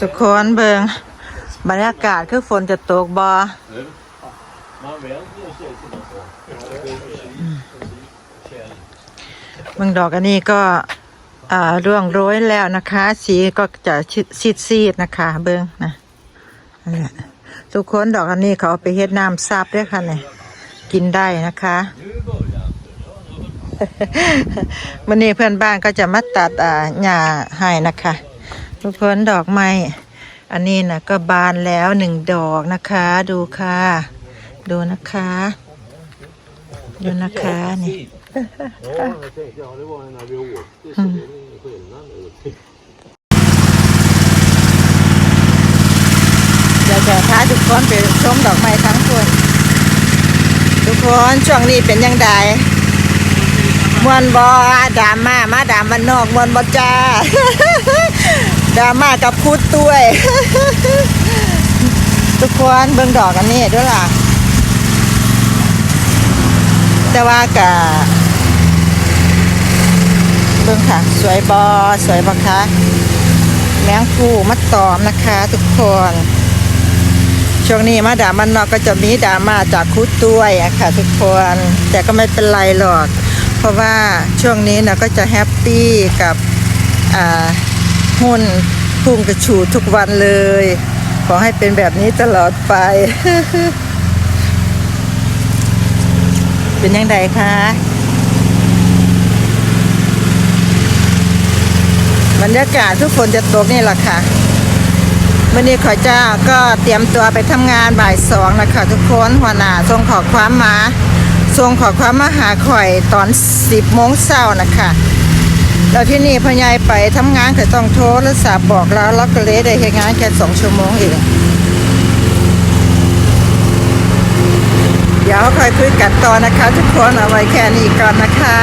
ทุกคนเบิงบรรยากาศคือฝนจะตกบอเมืองดอกอันนี้ก็อ่าร่วงโรยแล้วนะคะ สีก็จะซีดซีดนะคะ เบิงนะนั่นแหละทุกคนดอกอันนี้เขาเอาไปเฮ็ดน้ำซับด้วยค่ะเนี่ยกินได้นะคะ วันนี้เพื่อนบ้านก็จะมาตัดอ่าหญ้าให้นะคะทุกคนดอกไม้อันนี้นะก็บานแล้วหนึ่งดอกนะคะ ดูค่ะ ดูนะคะ ดูนะคะนี่เดี๋ยวจะพาทุกคนไปชมดอกไม้ทั้งคนทุกคนช่วงนี้เป็นยังไง มวนบอดราม่ามาดามันนอกมวนบอจ้าดราม่ากับพูดด้วย ทุกคนเบิ่งดอกอันนี้ด้วยล่ะ แต่ว่ากะเบิ่งค่ะ สวยบอสวยบอคะแมงฟูมัดตอมนะคะ ทุกคน ช่วงนี้มาดามันนอกก็จะมีดราม่าจากคุดด้วยอะค่ะ ทุกคน แต่ก็ไม่เป็นไรหรอก เพราะว่าช่วงนี้นะก็จะแฮปปี้กับหุ้นพุ่งกระฉูดทุกวันเลย ขอให้เป็นแบบนี้ตลอดไป เป็นยังไงคะบรรยากาศทุกคนจะตกนี่แหละค่ะวันนี้ขอเจ้าก็เตรียมตัวไปทำงานบ่ายสองนะคะทุกคนหัวหน้าส่งขอความมา ส่งขอความมาหาข่อยตอนสิบโมงเช้านะคะแล้วที่นี่พญายไปทำงานก็ต้องโทรศัพท์บอกแล้วล็อกเลยได้เหตุงานแค่สองชั่วโมงเองเดี๋ยวค่อยคุยกันต่อนะคะ ทุกคนเอาไว้แค่นี้ก่อนนะคะ